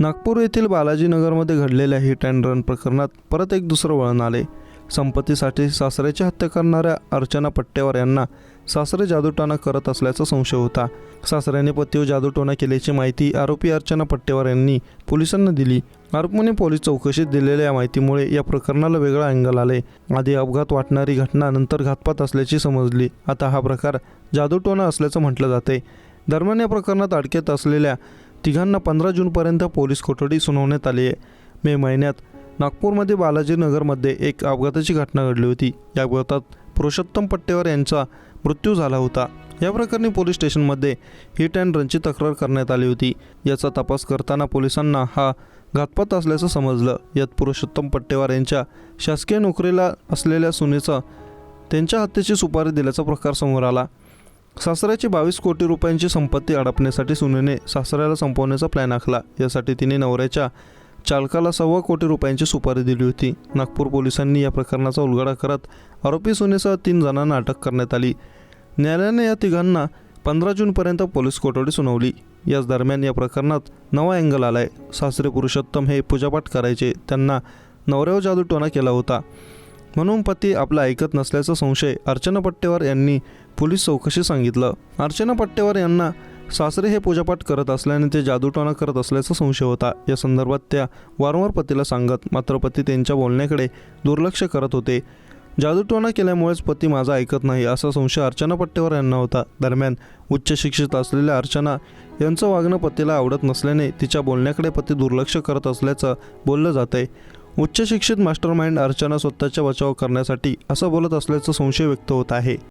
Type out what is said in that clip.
नागपूर येथील बालाजीनगरमध्ये घडलेल्या hit and run प्रकरणात परत एक दुसरं वळण आले. संपत्तीसाठी सासऱ्याची हत्या करणाऱ्या अर्चना पट्टेवार यांना सासरे जादूटोणा करत असल्याचा संशय होता. सासऱ्याने पतीवर जादूटोणा केल्याची माहिती आरोपी अर्चना पट्टेवार यांनी पोलिसांना दिली. आरोपीने पोलीस चौकशीत दिलेल्या या माहितीमुळे या प्रकरणाला वेगळा अँगल आले. आधी अपघात वाटणारी घटना नंतर घातपात असल्याची समजली. आता हा प्रकार जादूटोणा असल्याचं म्हटलं जाते. दरम्यान या प्रकरणात अडकेत असलेल्या तिघांना पंधरा जूनपर्यंत पोलीस कोठडी सुनावण्यात आली आहे. मे महिन्यात नागपूरमध्ये बालाजीनगरमध्ये एक अपघाताची घटना घडली होती. या अपघातात पुरुषोत्तम पट्टेवार यांचा मृत्यू झाला होता. या प्रकरणी पोलीस स्टेशनमध्ये हिट अँड रनची तक्रार करण्यात आली होती. याचा तपास करताना पोलिसांना हा घातपात असल्याचं समजलं. यात पुरुषोत्तम पट्टेवार यांच्या शासकीय नोकरीला असलेल्या सुनेचा त्यांच्या हत्येची सुपारी दिल्याचा प्रकार समोर आला. सासऱ्याची बावीस कोटी रुपयांची संपत्ती अडपण्यासाठी सुनेने सासऱ्याला संपवण्याचा प्लॅन आखला. यासाठी तिने नवऱ्याच्या चालकाला सव्वा कोटी रुपयांची सुपारी दिली होती. नागपूर पोलिसांनी या प्रकरणाचा उलगडा करत आरोपी सुनेसह तीन जणांना अटक करण्यात आली. न्यायालयाने या तिघांना पंधरा जूनपर्यंत पोलीस कोठडी सुनावली. याच दरम्यान या प्रकरणात नवा अँगल आलाय. सासरे पुरुषोत्तम हे पूजापाठ करायचे. त्यांना नवऱ्यावर जादूटोणा केला होता. म्हणून पती आपला ऐकत नसल्याचा संशय अर्चना पट्टेवार यांनी पोलीस चौकशी सांगितलं. अर्चना पट्टेवार यांना सासरे हे पूजापाठ करत असल्याने ते जादूटोणा करत असल्याचा संशय होता. या संदर्भात त्या वारंवार पतीला सांगत मात्र पती त्यांच्या बोलण्याकडे दुर्लक्ष करत होते. जादूटोणा केल्यामुळेच पती माझा ऐकत नाही असा संशय अर्चना पट्टेवार यांना होता. दरम्यान उच्च शिक्षित असलेल्या अर्चना यांचं वागणं पतीला आवडत नसल्याने तिच्या बोलण्याकडे पती दुर्लक्ष करत असल्याचं बोललं जात आहे उच्च शिक्षित मास्टर माइंड अर्चना स्वतःचा बचाव करण्यासाठी असं बोलत असल्याचा संशय व्यक्त होत आहे.